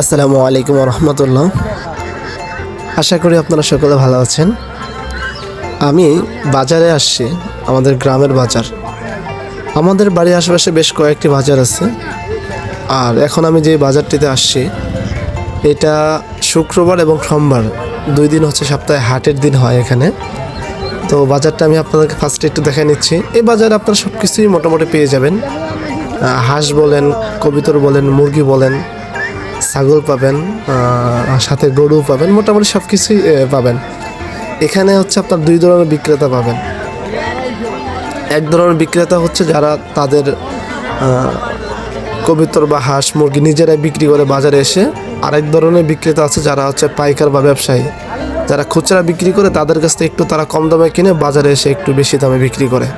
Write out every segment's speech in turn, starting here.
আসসালামু আলাইকুম রহমতুল্লাহ। আশা করি আপনারা সকলে ভালো আছেন। আমি বাজারে আসছি, আমাদের গ্রামের বাজার। আমাদের বাড়ির আশেপাশে বেশ কয়েকটি বাজার আছে। আর এখন আমি যে বাজারটিতে আসছি, এটা শুক্রবার এবং সোমবার, দুই দিন হচ্ছে সপ্তাহে হাটের দিন হয় এখানে। তো বাজারটা আমি আপনাদেরকে ফার্স্টে একটু দেখে নিচ্ছি। এই বাজারে আপনারা সব কিছুই মোটামুটি পেয়ে যাবেন। হাঁস বলেন, কবিতর বলেন, মুরগি বলেন ছাগল পাবেন সাথে গরু পাবেন, মোটামুটি সব কিছুই পাবেন। এখানে হচ্ছে আপনার দুই ধরনের বিক্রেতা পাবেন। এক ধরনের বিক্রেতা হচ্ছে যারা তাদের কবিতর বা হাঁস মুরগি নিজেরাই বিক্রি করে বাজারে এসে, আরেক ধরনের বিক্রেতা আছে যারা হচ্ছে পাইকার বা ব্যবসায়ী। যারা খুচরা বিক্রি করে তাদের কাছ থেকে একটু তারা কম দামে কিনে বাজারে এসে একটু বেশি দামে বিক্রি করে।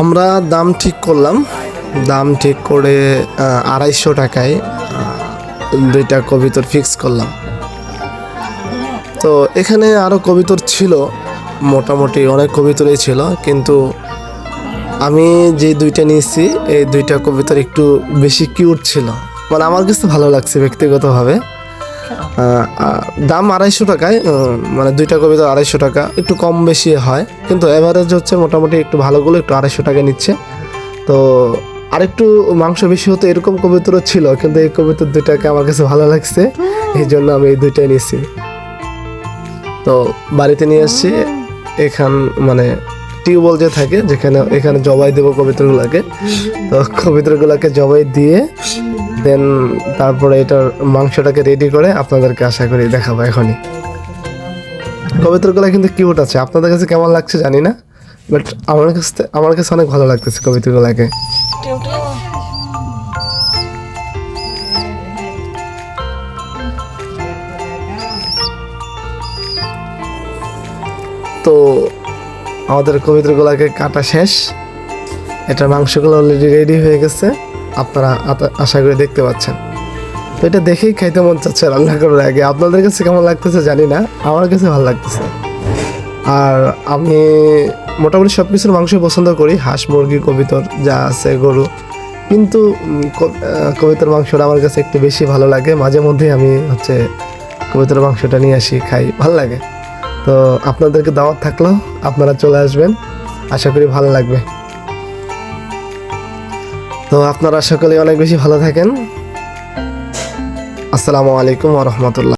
আমরা দাম ঠিক করলাম। দাম ঠিক করে আড়াইশো টাকায় দুইটা কবিতর ফিক্স করলাম। তো এখানে আরও কবিতর ছিল, মোটামুটি অনেক কবিতরই ছিল, কিন্তু আমি যে দুইটা নিয়েছি, এই দুইটা কবিতর একটু বেশি কিউট ছিল। মানে আমার কাছে ভালো লাগছে ব্যক্তিগতভাবে। দাম আড়াইশো টাকায় মানে দুইটা কবিতা আড়াইশো টাকা, একটু কম বেশি হয়, কিন্তু এভারেজ হচ্ছে মোটামুটি একটু ভালোগুলো একটু আড়াইশো টাকা নিচ্ছে। তো আরেকটু মাংস বেশি হতো এরকম কবিতরও ছিল, কিন্তু এই কবিতর দুইটাকে আমার কাছে ভালো লাগছে, এই জন্য আমি এই দুইটাই নিয়েছি। তো বাড়িতে নিয়ে আসছি, এখান মানে টিউবওয়েল যে থাকে, যেখানে, এখানে জবাই দেবো কবিতরগুলোকে তো কবিতাগুলোকে জবাই দিয়ে দেন তারপরে এটার মাংসটাকে রেডি করে আপনাদেরকে আশা করি দেখাবো এখনই। কবিতরগুলো কিন্তু কিউট আছে। আপনাদের কাছে কেমন লাগছে জানি না বাট আমার কাছে আমার কাছে অনেক ভালো লাগতেছে কবিতরগুলোকে তো আমাদের কবিতরগুলোকে কাটা শেষ। এটার মাংসগুলো অলরেডি রেডি হয়ে গেছে। আপনারা আশা করি দেখতে পাচ্ছেন। তো এটা দেখেই খাইতে মন চাচ্ছে রান্না করার আগে। আপনাদের কাছে কেমন লাগতেছে জানি না আমার কাছে ভালো লাগতেছে। আর আমি মোটামুটি সব কিছুর মাংস পছন্দ করি, হাঁস, মুরগি, কবিতর, যা আছে, গরু। কিন্তু কবিতর মাংসটা আমার কাছে একটু বেশি ভালো লাগে। মাঝে মধ্যে আমি হচ্ছে কবিতর মাংসটা নিয়ে আসি, খাই। ভালো লাগে। তো আপনাদেরকে দাওয়াত থাকল, আপনারা চলে আসবেন। আশা করি ভালো লাগবে। তো আপনারা সকলে অনেক বেশি ভালো থাকেন। আসসালামু আলাইকুম রহমতুল্লাহ।